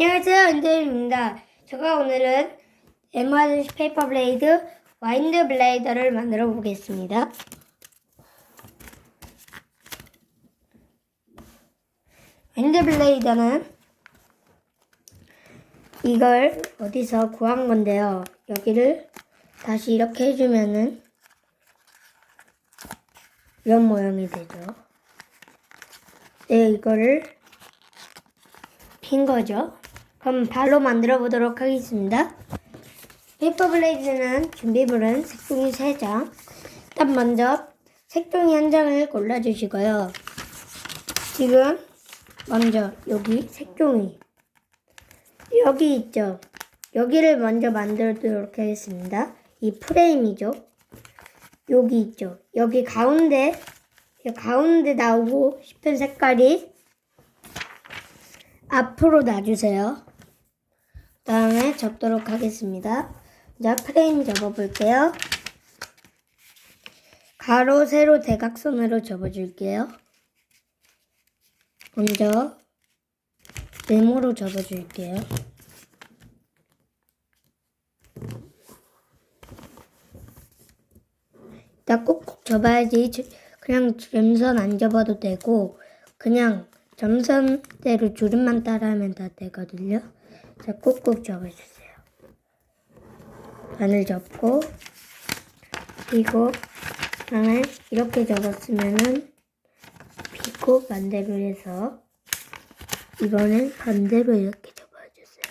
안녕하세요, 은재입니다. 제가 오늘은 에머전시 페이퍼 블레이드 와인드 블레이더를 만들어 보겠습니다. 와인드 블레이더는 이걸 어디서 구한 건데요. 여기를 다시 이렇게 해주면은 이런 모양이 되죠. 네, 이거를 핀 거죠. 그럼 발로 만들어 보도록 하겠습니다. 페이퍼 블레이드는 준비물은 색종이 3장. 일단 먼저 색종이 한 장을 골라주시고요. 지금 먼저 여기 색종이 여기 있죠. 여기를 먼저 만들도록 하겠습니다. 이 프레임이죠. 여기 있죠. 여기 가운데 이 가운데 나오고 싶은 색깔이 앞으로 놔주세요. 그 다음에 접도록 하겠습니다. 자, 프레임 접어볼게요. 가로, 세로, 대각선으로 접어줄게요. 먼저 네모로 접어줄게요. 일단 꼭꼭 접어야지 주- 그냥 점선 안 접어도 되고 그냥 점선대로 주름만 따라하면 다 되거든요. 자, 꼭꼭 접어주세요. 반을 접고 그리고 그다음에 이렇게 접었으면은 비고 반대로 해서 이번엔 반대로 이렇게 접어주세요.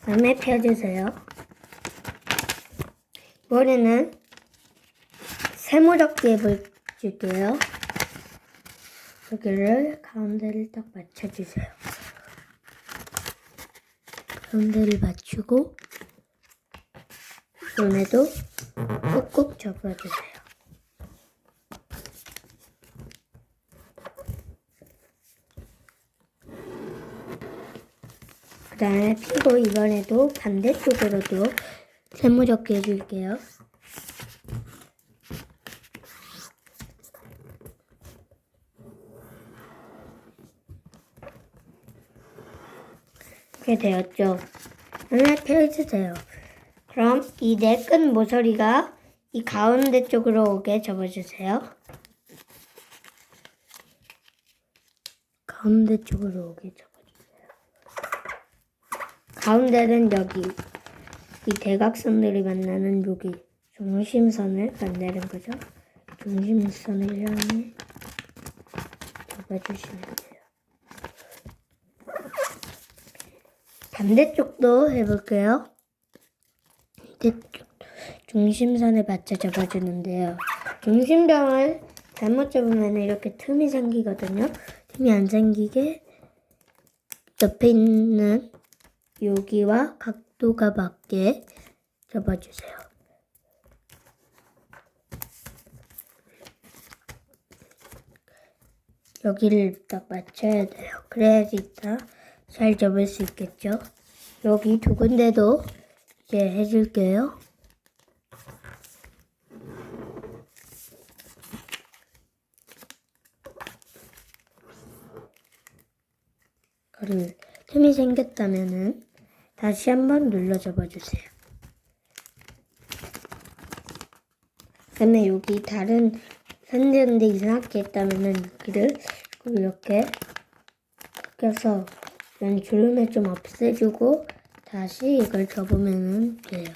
다음에 펴주세요. 이번에는 세모적게 해볼게요. 여기를 가운데를 딱 맞춰주세요. 가운데를 맞추고 이번에도 꾹꾹 접어주세요. 그 다음에 피고 이번에도 반대쪽으로도 세모적게 해줄게요. 이렇게 되었죠. 하나 펴주세요. 그럼 이네끈 모서리가 이 가운데 쪽으로 오게 접어주세요. 가운데 쪽으로 오게 접어주세요. 가운데는 여기 이 대각선들이 만나는 여기 중심선을 만드는 거죠. 중심선을 향해 접어주시면 돼요. 반대쪽도 해볼게요. 반대쪽 중심선에 맞춰 접어주는데요. 중심점을 잘못 접으면 이렇게 틈이 생기거든요. 틈이 안 생기게 옆에 있는 여기와 각도가 맞게 접어주세요. 여기를 딱 맞춰야 돼요. 그래야지 딱 잘 접을 수 있겠죠. 여기 두 군데도 이제 해줄게요. 그리고 틈이 생겼다면은 다시 한번 눌러 접어주세요. 그다음에 여기 다른 선대인데 이상하게 했다면은 여기를 이렇게 껴서 주름을 좀 없애주고 다시 이걸 접으면 돼요.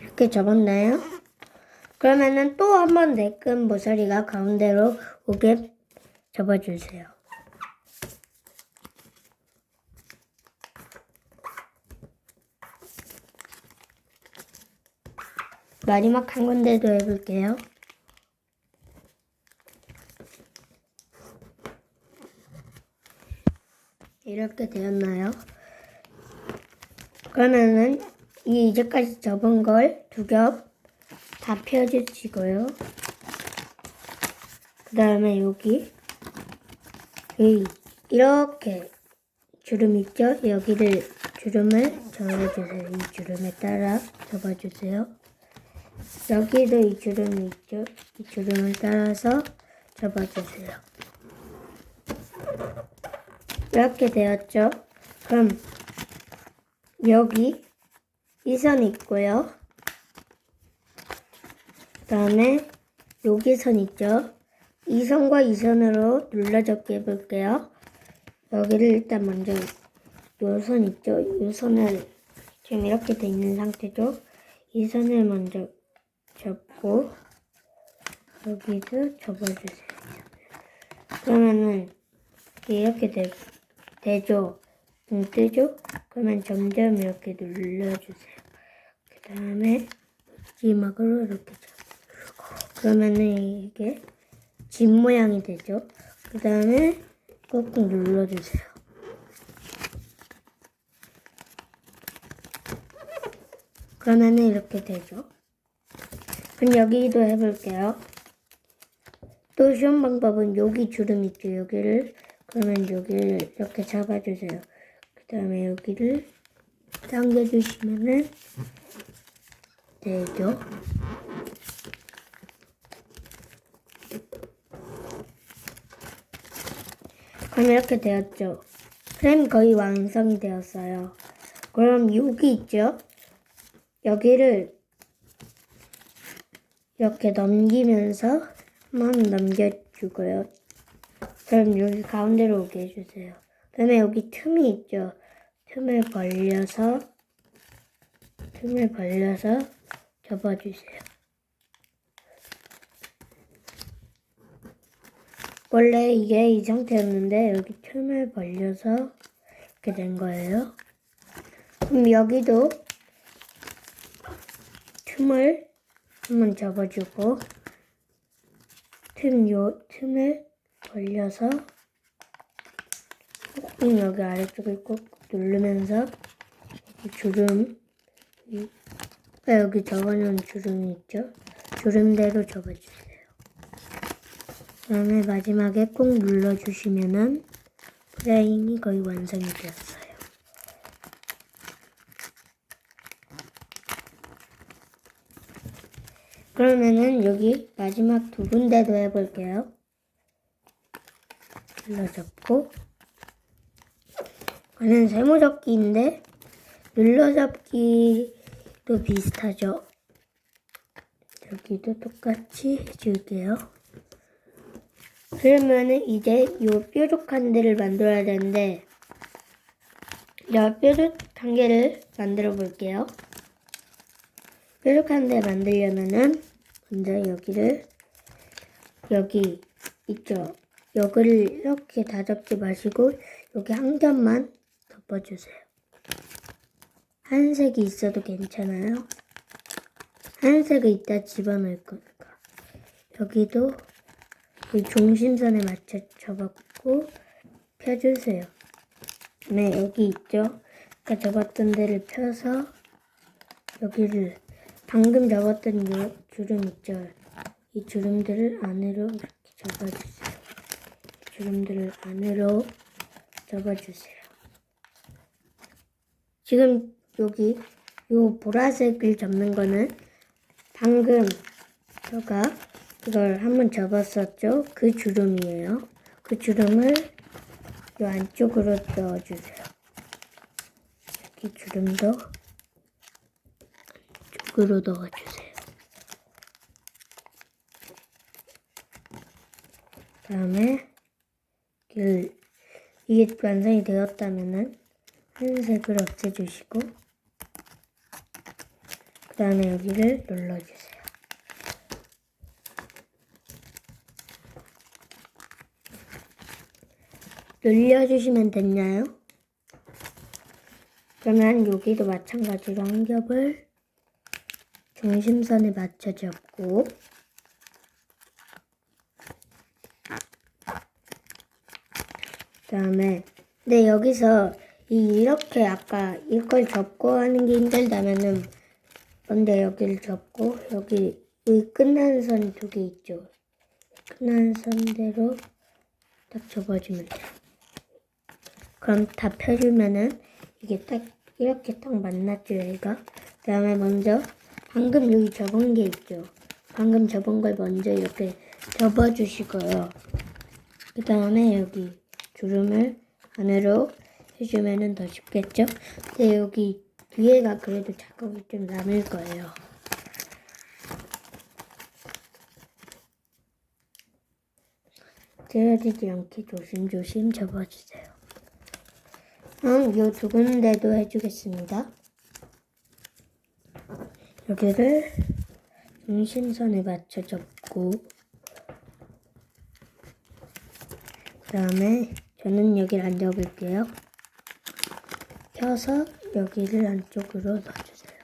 이렇게 접었나요? 그러면은 또 한 번 내끈 모서리가 가운데로 오게 접어주세요. 마지막 한 군데도 해볼게요. 이렇게 되었나요? 그러면은 이 이제까지 접은 걸 두 겹 다 펴주시고요. 그 다음에 여기 여기 이렇게 주름 있죠? 여기를 주름을 접어주세요. 이 주름에 따라 접어주세요. 여기도 이 주름이 있죠. 이 주름을 따라서 접어주세요. 이렇게 되었죠. 그럼 여기 이 선이 있고요. 그 다음에 여기 선 있죠. 이 선과 이 선으로 눌러접기 해볼게요. 여기를 일단 먼저 요 선 있죠. 요 선을 지금 이렇게 돼 있는 상태죠. 이 선을 먼저 접고 여기도 접어주세요. 그러면은 이렇게 되, 되죠. 붕 뜨죠? 그러면 점점 이렇게 눌러주세요. 그 다음에 마지막으로 이렇게 잡고 그러면은 이게 집 모양이 되죠. 그 다음에 꾹꾹 눌러주세요. 그러면은 이렇게 되죠. 그럼 여기도 해볼게요. 또 쉬운 방법은 여기 주름 있죠. 여기를 그러면 여기를 이렇게 잡아주세요. 그 다음에 여기를 당겨주시면은 되죠. 그럼 이렇게 되었죠. 프레임 거의 완성이 되었어요. 그럼 여기 있죠? 여기를 이렇게 넘기면서 한번 넘겨주고요. 그럼 여기 가운데로 오게 해주세요. 그다음에 여기 틈이 있죠. 틈을 벌려서 틈을 벌려서 접어주세요. 원래 이게 이 상태였는데 여기 틈을 벌려서 이렇게 된 거예요. 그럼 여기도 틈을 한번 접어주고 틈 요 틈을 벌려서 꾹꾹 여기 아래쪽을 꾹 누르면서 이 주름 이, 아, 여기 접어놓은 주름이 있죠? 주름대로 접어주세요. 그다음에 마지막에 꾹 눌러주시면은 프레임이 거의 완성이 되었어요. 그러면은 여기 마지막 두 군데도 해볼게요. 눌러잡고 이거는 세모접기인데 눌러잡기도 비슷하죠. 여기도 똑같이 해줄게요. 그러면은 이제 요 뾰족한 데를 만들어야 되는데 이 뾰족한 개를 만들어 볼게요. 뾰족한 데 만들려면은 먼저 여기를 여기 있죠. 여기를 이렇게 다 접지 마시고 여기 한 겹만 덮어주세요. 한색이 있어도 괜찮아요. 한색을 이따 집어넣을 거니까. 여기도 이 중심선에 맞춰 접었고 펴주세요. 네, 여기 있죠. 아까 접었던 데를 펴서 여기를 방금 접었던 요 주름 있죠. 이 주름들을 안으로 이렇게 접어주세요. 주름들을 안으로 접어주세요. 지금 여기 요 보라색을 접는 거는 방금 제가 이걸 한번 접었었죠. 그 주름이에요. 그 주름을 요 안쪽으로 넣어주세요. 여기 주름도 안쪽으로 넣어주세요. 다음에 그 이게 완성이 되었다면은 흰색을 없애주시고 그 다음에 여기를 눌러주세요. 눌려주시면 됐나요? 그러면 여기도 마찬가지로 한 겹을 중심선에 맞춰 접고 다음에 네 여기서 이 이렇게 아까 이걸 접고 하는 게 힘들다면은 먼저 여기를 접고 여기 이 끝나는 선 두 개 있죠. 끝나는 선대로 딱 접어주면 돼요. 그럼 다 펴주면은 이게 딱 이렇게 딱 만났죠 얘가. 그다음에 먼저 방금 여기 접은 게 있죠. 방금 접은 걸 먼저 이렇게 접어주시고요. 그 다음에 여기 주름을 안으로 해주면은 더 쉽겠죠? 근데 여기 뒤에가 그래도 자국이 좀 남을 거예요. 찌어지지 않게 조심조심 접어주세요. 음, 요두 군데도 해주겠습니다. 여기를 중심선에 맞춰 접고 그 다음에 저는 여기를 안 접을게요. 펴서 여기를 안쪽으로 넣어주세요.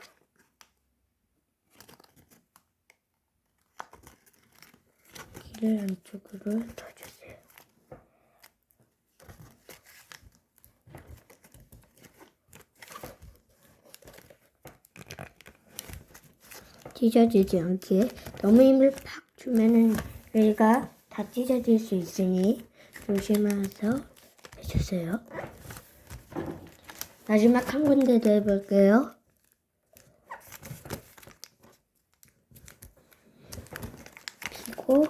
여기를 안쪽으로 넣어주세요. 찢어지지 않게 너무 힘을 팍 주면은 여기가 다 찢어질 수 있으니 해 주세요. 마지막 한 군데 더 해볼게요. 피고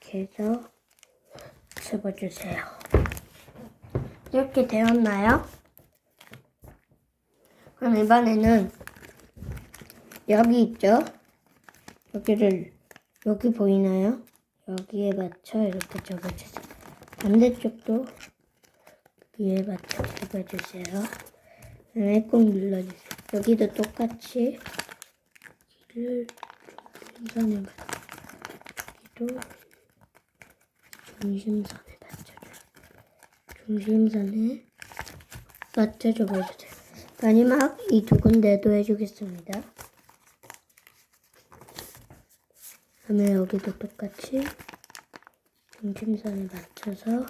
이렇게 해서 접어주세요. 이렇게 되었나요? 그럼 이번에는 여기 있죠? 여기를 여기 보이나요? 여기에 맞춰 이렇게 접어주세요. 반대쪽도 여기에 맞춰 접어주세요. 그다음에 꾹 눌러주세요. 여기도 똑같이 여기를 중심선에 맞춰 여기도 중심선에 맞춰줘요. 중심선에 맞춰 접어주세요. 마지막 이 두 군데도 해주겠습니다. 그 다음에 여기도 똑같이 중심선에 맞춰서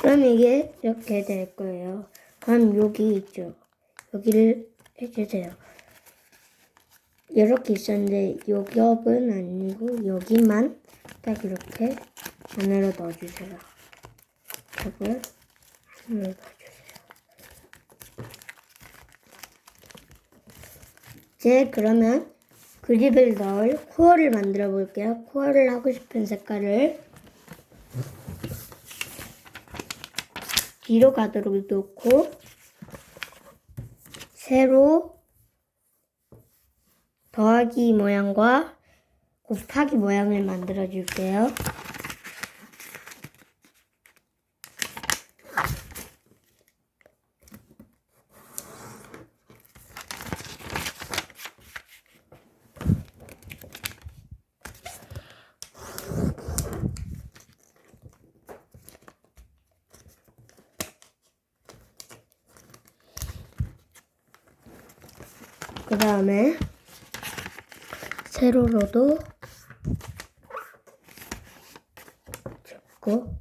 그럼 이게 이렇게 될 거예요. 그럼 여기 있죠. 여기를 해주세요. 이렇게 있었는데 요 겹은 아니고 여기만 딱 이렇게 안으로 넣어주세요. 겹을 안으로 넣어주세요. 이제 그러면 그립을 넣을 코어를 만들어 볼게요. 코어를 하고 싶은 색깔을 뒤로 가도록 놓고 세로 더하기 모양과 곱하기 모양을 만들어 줄게요. 그 다음에 세로로도 접고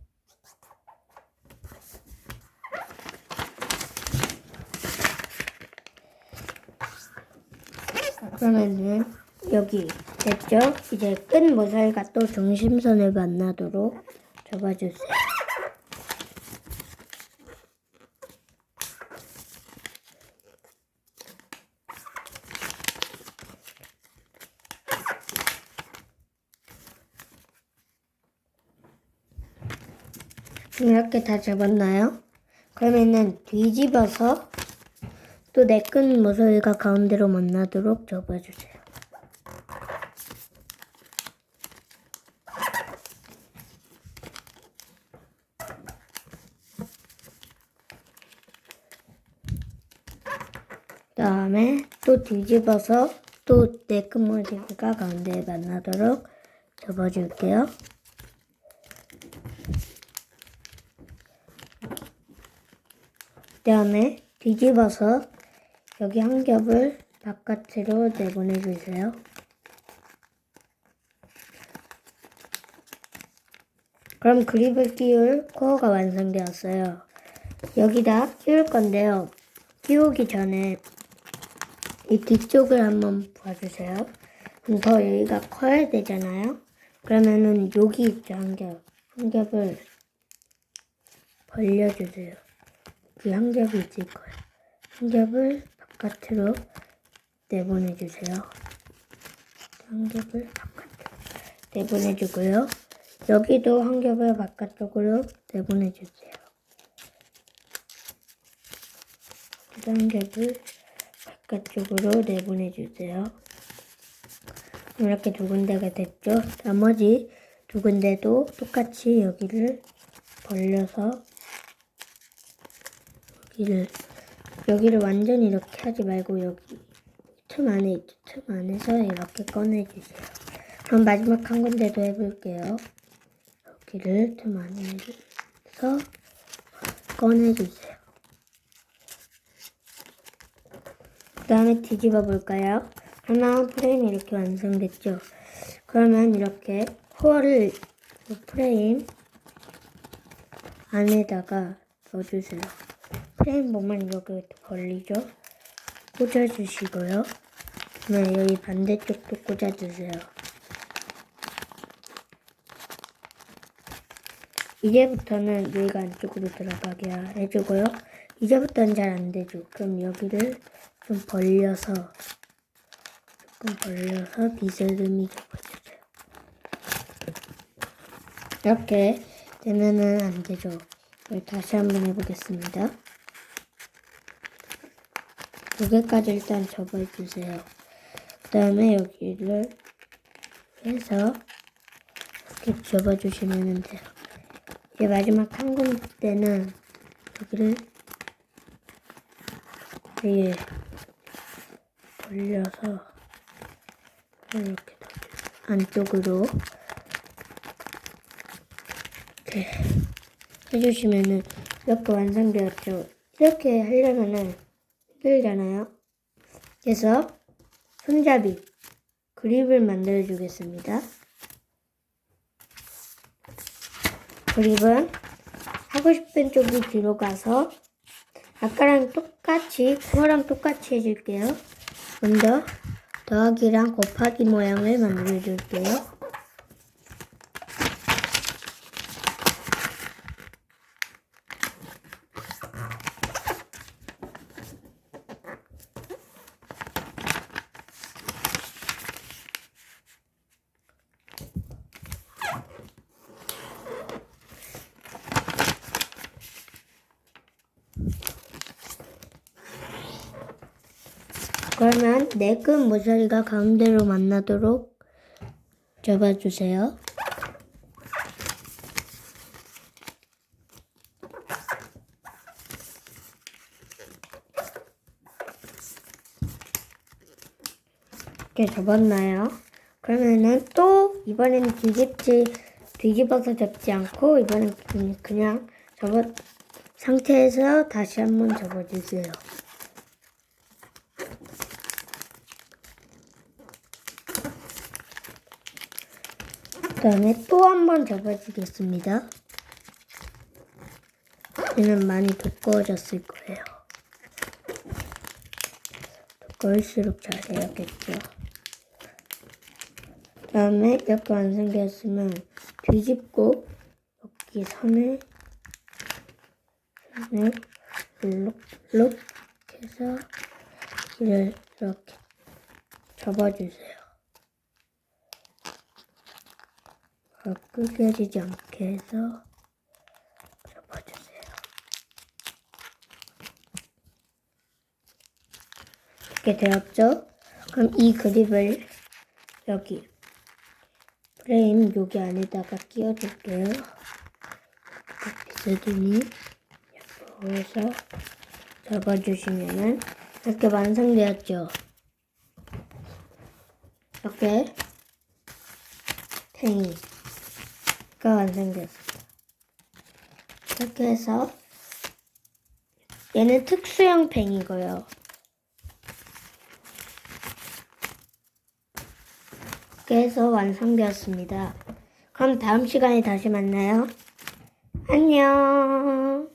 그러면은 여기 됐죠? 이제 끝 모서리가 또 중심선을 만나도록 접어주세요. 이렇게 다 접었나요? 그러면은 뒤집어서 또내끝 모서리가 가운데로 만나도록 접어주세요. 다음에 또 뒤집어서 또내 끝모서리가 가운데에 만나도록 접어줄게요. 다음에 뒤집어서 여기 한 겹을 바깥으로 내보내 주세요. 그럼 그립을 끼울 코어가 완성되었어요. 여기다 끼울 건데요. 끼우기 전에 이 뒤쪽을 한번 봐주세요. 더 여기가 커야 되잖아요. 그러면은 여기 있죠 한 겹. 한 겹을 벌려주세요. 여기 한 겹이 있을 거예요. 한 겹을 바깥으로 내보내주세요. 한 겹을 바깥으로 내보내주고요. 여기도 한 겹을 바깥쪽으로 내보내주세요. 한 겹을 바깥쪽으로 내보내주세요. 이렇게 두 군데가 됐죠. 나머지 두 군데도 똑같이 여기를 벌려서 여기를 여기를 완전히 이렇게 하지 말고 여기 틈 안에 있죠. 틈 안에서 이렇게 꺼내주세요. 그럼 마지막 한 군데도 해볼게요. 여기를 틈 안에서 꺼내주세요. 그 다음에 뒤집어 볼까요? 하나 프레임이 이렇게 완성됐죠? 그러면 이렇게 코어를 이 프레임 안에다가 넣어주세요. 프레임 보면 이렇게 벌리죠? 꽂아주시고요. 그러면 여기 반대쪽도 꽂아주세요. 이제부터는 여기가 안쪽으로 들어가게 해주고요. 이제부터는 잘 안 되죠. 그럼 여기를 좀 벌려서 조금 벌려서 비스듬히 접어주세요. 이렇게 되면은 안 되죠. 다시 한번 해보겠습니다. 두 개까지 일단 접어주세요. 그 다음에 여기를 해서 이렇게 접어주시면 돼요. 이제 마지막 한 군데는 여기를 되게 돌려서 이렇게 안쪽으로 이렇게 해주시면은 이렇게 완성되었죠. 이렇게 하려면은 힘들잖아요. 그래서 손잡이 그립을 만들어 주겠습니다. 그립은 하고 싶은 쪽이 뒤로 가서 아까랑 똑같이 그거랑 똑같이 해줄게요. 먼저 더하기랑 곱하기 모양을 만들어 줄게요. 그러면 내끈 모서리가 가운데로 만나도록 접어주세요. 이렇게 접었나요? 그러면은 또 이번에는 뒤집지 뒤집어서 접지 않고 이번엔 그냥- 접어 상태에서 다시 한번 접어주세요. 다음에 또 한번 접어주겠습니다. 얘는 많이 두꺼워졌을 거예요. 두꺼울수록 잘해야겠죠. 그 다음에 이렇게 완성되었으면 뒤집고 여기 선을 선을 록록 해서 이렇게 접어주세요. 어, 끄겨지지 않게 해서 접어주세요. 이렇게 되었죠? 그럼 이 그립을 여기 프레임 여기 안에다가 끼워줄게요. 비스듬히 옆으로 해서 접어주시면은 이렇게 완성되었죠? 이렇게 팽이 가 완성되었습니다. 이렇게 해서 얘는 특수형 팽이고요. 이렇게 해서 완성되었습니다. 그럼 다음 시간에 다시 만나요. 안녕.